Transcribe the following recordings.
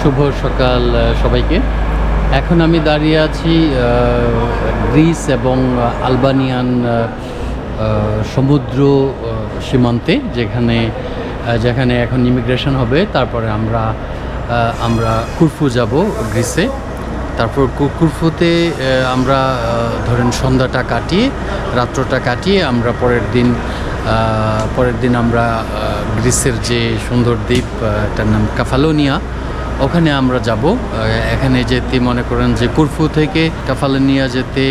শুভ সকাল সবাইকে। এখন আমি দাঁড়িয়ে আছি গ্রিস এবং আলবানিয়ান সমুদ্র সীমান্তে, যেখানে যেখানে এখন ইমিগ্রেশন হবে। তারপরে আমরা আমরা কুরফু যাব গ্রিসে। তারপর কুরফুতে আমরা ধরেন সন্ধ্যাটা কাটিয়ে, রাত্রটা কাটিয়ে আমরা পরের দিন পরের দিন আমরা গ্রিসের যে সুন্দর দ্বীপ এটার নাম কাফালোনিয়া ওখানে আমরা যাব। এখানে যেতে মনে করেন যে কুরফু থেকে কাফালোনিয়া যেতে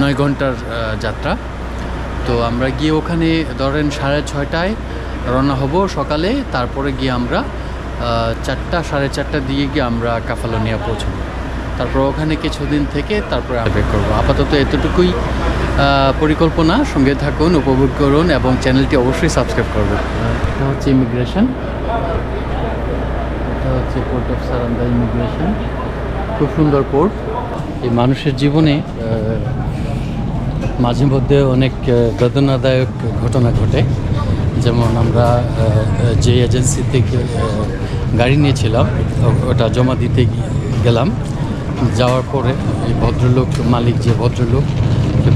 নয় ঘণ্টার যাত্রা। তো আমরা গিয়ে ওখানে ধরেন সাড়ে ছয়টায় রওনা হব সকালে, তারপরে গিয়ে আমরা চারটা, সাড়ে চারটা দিয়ে গিয়ে আমরা কাফালোনিয়া পৌঁছবো। তারপর ওখানে কিছুদিন থেকে তারপরে বের করব। আপাতত এতটুকুই পরিকল্পনা। সঙ্গে থাকুন, উপভোগ করুন এবং চ্যানেলটি অবশ্যই সাবস্ক্রাইব করবেন। হচ্ছে ইমিগ্রেশন। হচ্ছে পোর্ট অফ সারান্দা ইমিগ্রেশন খুব সুন্দর পোর্ট এই মানুষের জীবনে মাঝে মধ্যে অনেক বেদনাদায়ক ঘটনা ঘটে। যেমন আমরা যে এজেন্সি থেকে গাড়ি নিয়েছিলাম, ওটা জমা দিতে গেলাম। যাওয়ার পরে এই ভদ্রলোক, মালিক যে ভদ্রলোক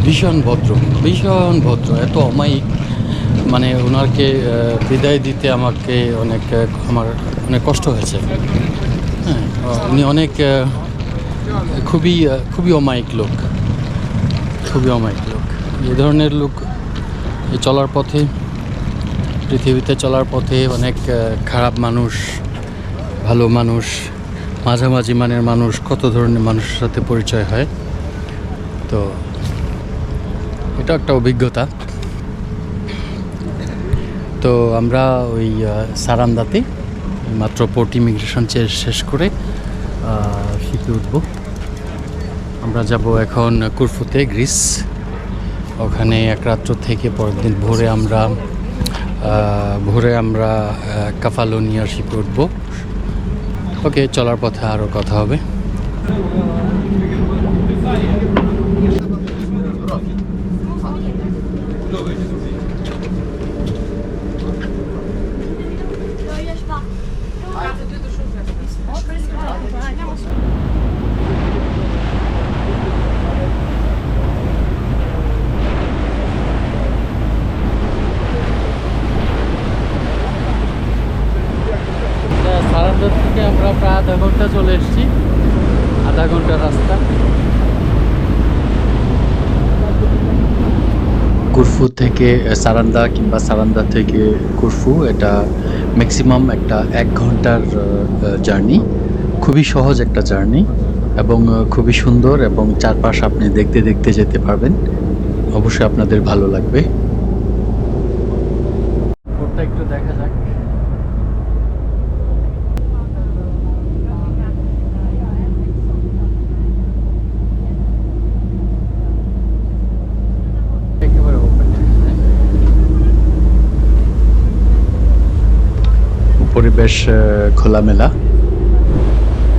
ভীষণ ভদ্র ভীষণ ভদ্র, এত অমায়িক। মানে ওনাকে বিদায় দিতে আমাকে অনেক আমার অনেক কষ্ট হয়েছে। হ্যাঁ উনি অনেক খুবই খুবই অমায়িক লোক। খুবই অমায়িক লোক। এই ধরনের লোক চলার পথে, পৃথিবীতে চলার পথে অনেক খারাপ মানুষ, ভালো মানুষ, মাঝামাঝি মানের মানুষ, কত ধরনের মানুষের সাথে পরিচয় হয়। তো এটা একটা অভিজ্ঞতা। তো আমরা ওই সারান্দাতে মাত্র পোর্ট ইমিগ্রেশন শেষ করে শিপে উঠবো। আমরা যাব এখন কুরফুতে গ্রিস ওখানে এক রাত্র থেকে পরের দিন ভোরে আমরা ভোরে আমরা কাফালোনিয়ার শিপে উঠব। ওকে, চলার পথে আরও কথা হবে To jest dwa. সারান্দর থেকে আমরা প্রায় আধা ঘণ্টা চলে এসেছি আধা ঘণ্টা রাস্তা কুরফু থেকে সারান্দা কিংবা সারান্দা থেকে কুরফু, এটা ম্যাক্সিমাম একটা এক ঘণ্টার জার্নি খুবই সহজ একটা জার্নি এবং খুবই সুন্দর এবং চারপাশ আপনি দেখতে দেখতে যেতে পারবেন। অবশ্যই আপনাদের ভালো লাগবে একটু দেখা যাক একেবারে open হ্যাঁ। পরিবেশ খোলামেলা।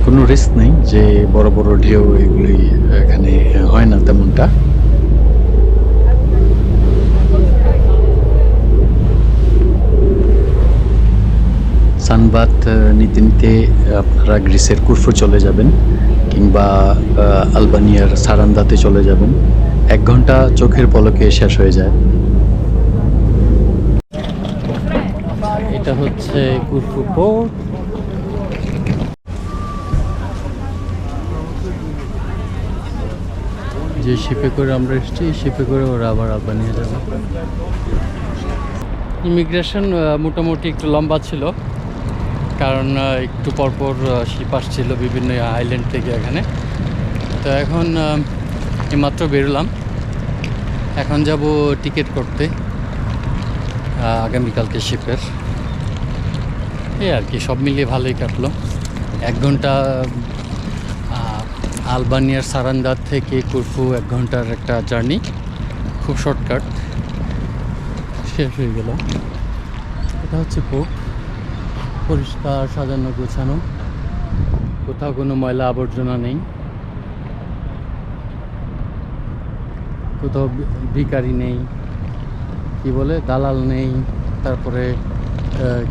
কোনো রিস্ক নেই যে বড় বড় ঢেউ এগুলি এখানে হয় না তেমনটা। সানবাত নিতে নিতে আপনারা গ্রিসের কুরফু চলে যাবেন কিংবা আলবানিয়ার সারান্দাতে চলে যাবেন। এক ঘণ্টা চোখের পলকে শেষ হয়ে যায়। এটা হচ্ছে কুরফু পোর্ট যে শিপে করে আমরা এসেছি শিপে করে ওরা আবার আলবানিয়া যাবে। ইমিগ্রেশন মোটামুটি একটু লম্বা ছিল, কারণ একটু পরপর শিপ আসছিল বিভিন্ন আইল্যান্ড থেকে এখানে। তো এখন এইমাত্র বেরোলাম। এখন যাব টিকিট করতে আগামীকালকে শিপের এই আর কি, সব মিলিয়ে ভালোই কাটলো। এক ঘণ্টা আলবানিয়ার সারান্দার থেকে কুরফু এক ঘণ্টার একটা জার্নি, খুব শর্টকাট। শেষ হয়ে গেল। এটা হচ্ছে পোর্ট পরিষ্কার, সাজানো, গোছানো। কোথাও কোনো ময়লা আবর্জনা নেই। কোথাও ভি- ভিখারি নেই। কি বলে? দালাল নেই। তারপরে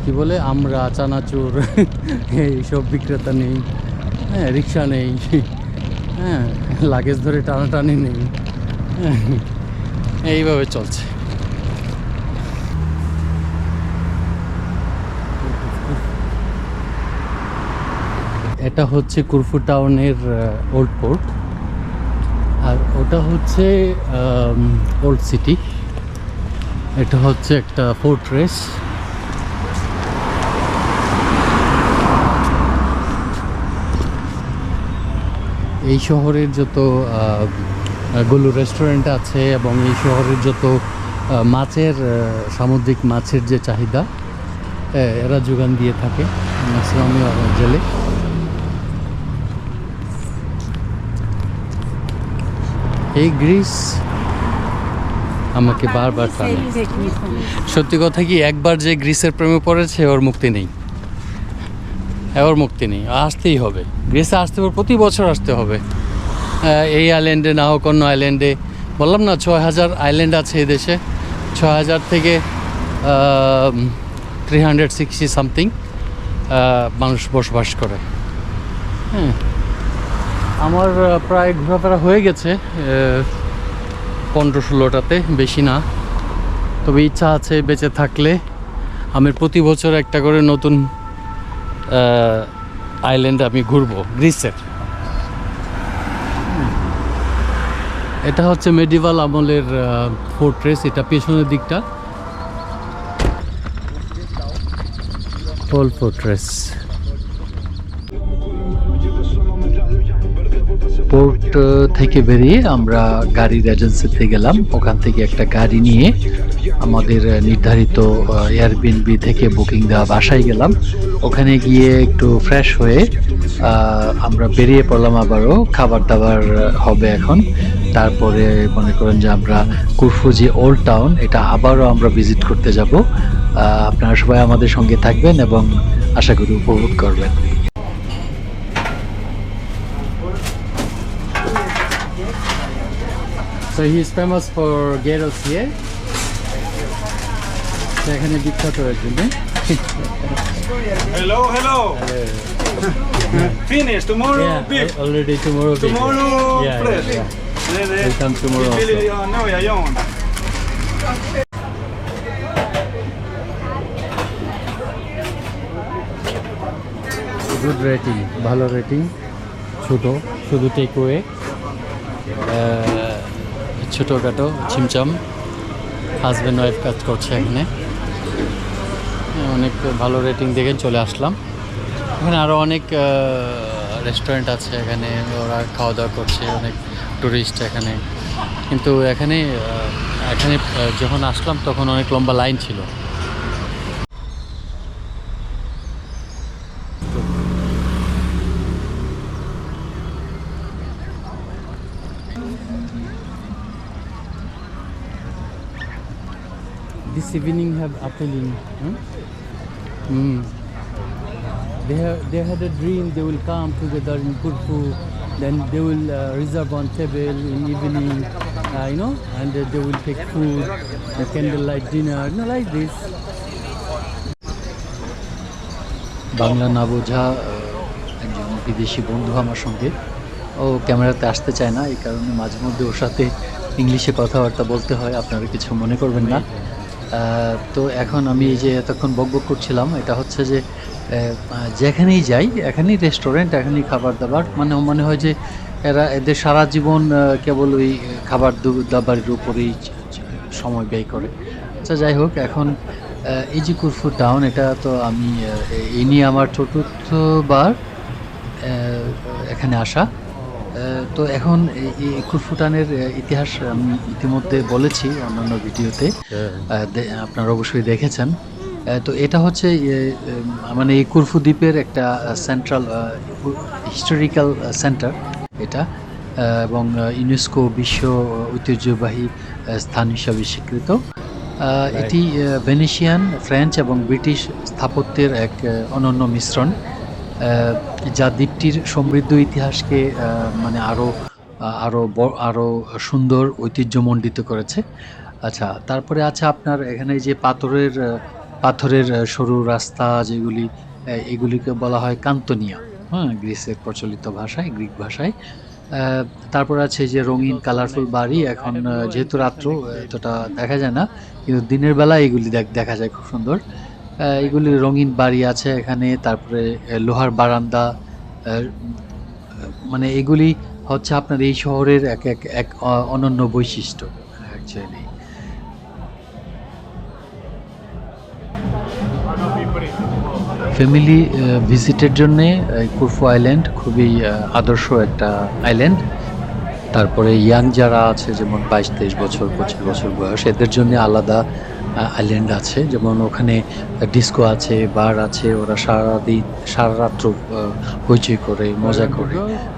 কি বলে আমরা চানাচুর এইসব বিক্রেতা নেই হ্যাঁ রিক্সা নেই হ্যাঁ লাগেজ ধরে টানাটানি নেই হ্যাঁ, এইভাবে চলছে। এটা হচ্ছে কুরফু টাউনের ওল্ড পোর্ট আর ওটা হচ্ছে ওল্ড সিটি। এটা হচ্ছে একটা ফোর্ট্রেস এই শহরের যতগুলো রেস্টুরেন্ট আছে এবং এই শহরের যত মাছের সামুদ্রিক মাছের যে চাহিদা এরা যোগান দিয়ে থাকে জেলে। এই গ্রিস আমাকে বারবার টানে। সত্যি কথা কি একবার যে গ্রিসের প্রেমে পড়েছে ওর মুক্তি নেই। ওর মুক্তি নেই, আসতেই হবে। গ্রিসে আসতে হবে, প্রতি বছর আসতে হবে। এই আইল্যান্ডে না হোক অন্য আইল্যান্ডে বললাম না, ছয় হাজার আইল্যান্ড আছে এই দেশে। ছয় হাজার থেকে থ্রি হান্ড্রেড সিক্সটি সামথিং মানুষ বসবাস করে। হ্যাঁ। আমার প্রায় ঘোরাফেরা হয়ে গেছে পনেরো ষোলোটাতে, বেশি না। তবে ইচ্ছা আছে বেঁচে থাকলে। আমি প্রতি বছর একটা করে নতুন আইল্যান্ড আমি ঘুরবো গ্রিসের। এটা হচ্ছে মেডিভাল আমলের ফোর্ট্রেস এটা পেছনের দিকটা। ফোর্ট্রেস পোর্ট থেকে বেরিয়ে আমরা গাড়ির এজেন্সিতে গেলাম। ওখান থেকে একটা গাড়ি নিয়ে আমাদের নির্ধারিত এয়ারবিএনবি থেকে বুকিং দেওয়া বাসায় গেলাম। ওখানে গিয়ে একটু ফ্রেশ হয়ে আমরা বেরিয়ে পড়লাম আবারও। খাবার দাবার হবে এখন। তারপরে মনে করেন যে আমরা কুরফু যে ওল্ড টাউন এটা আবারও আমরা ভিজিট করতে যাব। আপনারা সবাই আমাদের সঙ্গে থাকবেন এবং আশা করি উপভোগ করবেন। So he is famous for gyros here. তো এখানে বিখ্যাত এর জন্য Hello, hello. Finish tomorrow. Yeah, beef. al- already tomorrow. big. Tomorrow Yeah, fresh. yeah, yeah. Nej, nej. Welcome tomorrow Vi vill also. göra nu, jag gör det. Good rating ভালো rating ছোট শুধু take way ছোটোখাটো ছিমচাম husband wife কাজ করছে এখানে। হ্যাঁ, অনেক ভালো রেটিং দেখে চলে আসলাম। এখানে আরও অনেক রেস্টুরেন্ট আছে এখানে ওরা খাওয়া দাওয়া করছে অনেক টুরিস্ট এখানে। কিন্তু এখানে এখানে যখন আসলাম তখন অনেক লম্বা লাইন ছিল। Evening have appealing. Huh? Mm. They have they had a dream they will come together in Kurfu, then they will uh, reserve one table in evening, uh, you know, and uh, they will take food, a candlelight dinner, you know, like this. Bangla না বোঝা একজন বিদেশি বন্ধু আমার সঙ্গে ও ক্যামেরাতে আসতে চায় না এই কারণে মাঝে মধ্যে ওর সাথে ইংলিশে কথাবার্তা বলতে হয় আপনারা কিছু মনে করবেন না তো এখন আমি যে এতক্ষণ বকবক করছিলাম, এটা হচ্ছে যে যেখানেই যাই, এখানেই রেস্টুরেন্ট এখানেই খাবার দাবার মানে মনে হয় যে এরা এদের সারা জীবন কেবল ওই খাবার দাবারের উপরেই সময় ব্যয় করে। আচ্ছা যাই হোক, এখন এই যে কুরফু টাউন এটা তো আমি এই নিয়ে আমার চতুর্থবার এখানে আসা। তো এখন এই- কুরফুটানের ইতিহাস আমি ইতিমধ্যে বলেছি অন্যান্য ভিডিওতে। আপনারা অবশ্যই দেখেছেন। তো এটা হচ্ছে মানে এই কুরফু দ্বীপের একটা সেন্ট্রাল হিস্টোরিক্যাল সেন্টার এটা। এবং ইউনেস্কো বিশ্ব ঐতিহ্যবাহী স্থান হিসাবে স্বীকৃত। এটি ভেনিশিয়ান ফ্রেঞ্চ এবং ব্রিটিশ স্থাপত্যের এক অনন্য মিশ্রণ। যা দ্বীপটির সমৃদ্ধ ইতিহাসকে মানে আরও আরও আরও সুন্দর ঐতিহ্যমণ্ডিত করেছে। আচ্ছা তারপরে আছে আপনার এখানে যে পাথরের পাথরের সরু রাস্তা যেগুলি এগুলিকে বলা হয় কান্তনিয়া। হ্যাঁ গ্রিসের প্রচলিত ভাষায়, গ্রিক ভাষায়। তারপর আছে যে রঙিন কালারফুল বাড়ি। এখন যেহেতু রাত্র, এতটা দেখা যায় না, কিন্তু দিনের বেলা এগুলি দেখ- যায় খুব সুন্দর। এগুলি রঙিন বাড়ি আছে এখানে, তারপরে লোহার বারান্দা মানে এগুলি হচ্ছে আপনার এই শহরের এক এক এক অনন্য বৈশিষ্ট্য অ্যাকচুয়ালি ফ্যামিলি ভিজিটের জন্যে কুরফু আইল্যান্ড খুবই আদর্শ একটা আইল্যান্ড তারপরে ইয়াং যারা আছে, যেমন বাইশ, তেইশ বছর, পঁচিশ বছর বয়স, এদের জন্য আলাদা আইল্যান্ড আছে যেমন ওখানে ডিস্কো আছে বার আছে ওরা সারাদিন সারা রাত্র হইচই করে মজা করে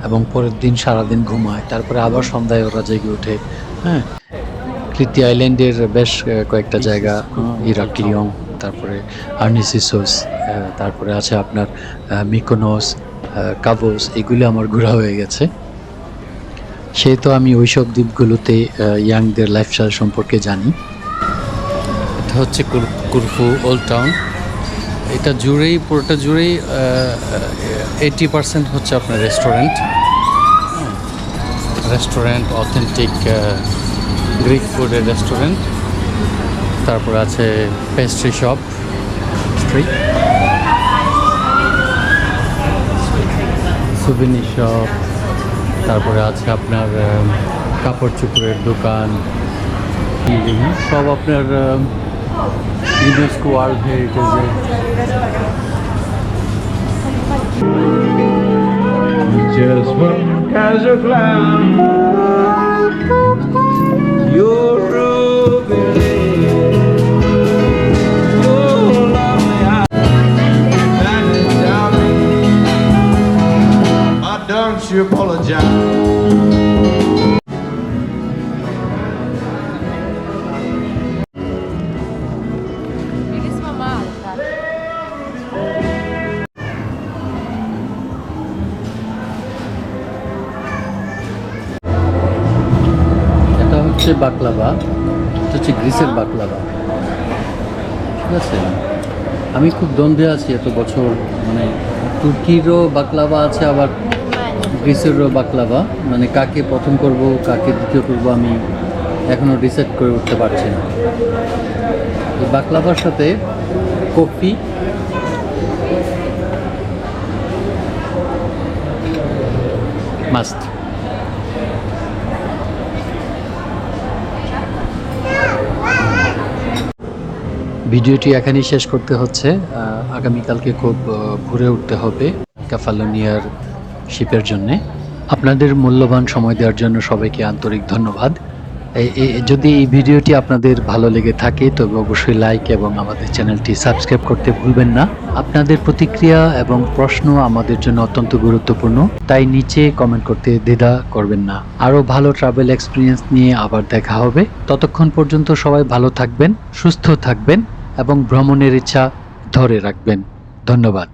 এবং পরের দিন সারাদিন ঘুমায়। তারপরে আবার সন্ধ্যায় ওরা জেগে ওঠে হ্যাঁ? কৃতি আইল্যান্ডের বেশ কয়েকটা জায়গা ইরাকলিয়ং তারপরে আর্নিসিসোস তারপরে আছে আপনার মিকোনোস কাবোস এগুলো আমার ঘোরা হয়ে গেছে। সেহেতু আমি ওইসব দ্বীপগুলোতে ইয়াংদের লাইফস্টাইল সম্পর্কে জানি। এটা হচ্ছে কুর- কুরফু ওল্ড টাউন। এটা জুড়েই, পুরোটা জুড়েই এইটি পার্সেন্ট হচ্ছে আপনার রেস্টুরেন্ট রেস্টুরেন্ট অথেন্টিক গ্রিক ফুডের রেস্টুরেন্ট তারপর আছে পেস্ট্রি শপ সুবিনি শপ তারপরে আছে আপনার কাপড় চোপড়ের দোকান। সব আপনার UNESCO world heritage Just one casual glance, you're হচ্ছে বাকলাভা এটা হচ্ছে গ্রিসের বাকলাভা ঠিক আছে? আমি খুব দ্বন্দ্বে আছি এত বছর মানে তুর্কিরও বাকলাভা আছে, আবার গ্রিসেরও বাকলাভা মানে কাকে প্রথম করব, কাকে দ্বিতীয় করব, আমি এখনও ডিসাইড করে উঠতে পারছি না। এই বাকলাবার সাথে কফি, মাস্ট। ভিডিওটি এখানেই শেষ করতে হচ্ছে। আগামীকালকে খুব ঘুরে উঠতে হবে ক্যাফালোনিয়ার শিপের জন্য। আপনাদের মূল্যবান সময় দেওয়ার জন্য সবাইকে আন্তরিক ধন্যবাদ। যদি এই ভিডিওটি আপনাদের ভালো লেগে থাকে, তবে অবশ্যই লাইক এবং আমাদের চ্যানেলটি সাবস্ক্রাইব করতে ভুলবেন না। আপনাদের প্রতিক্রিয়া এবং প্রশ্ন আমাদের জন্য অত্যন্ত গুরুত্বপূর্ণ। তাই নিচে কমেন্ট করতে দ্বিধা করবেন না। আরও ভালো ট্রাভেল এক্সপিরিয়েন্স নিয়ে আবার দেখা হবে। ততক্ষণ পর্যন্ত সবাই ভালো থাকবেন, সুস্থ থাকবেন। এবং ভ্রমণের ইচ্ছা ধরে রাখবেন। ধন্যবাদ।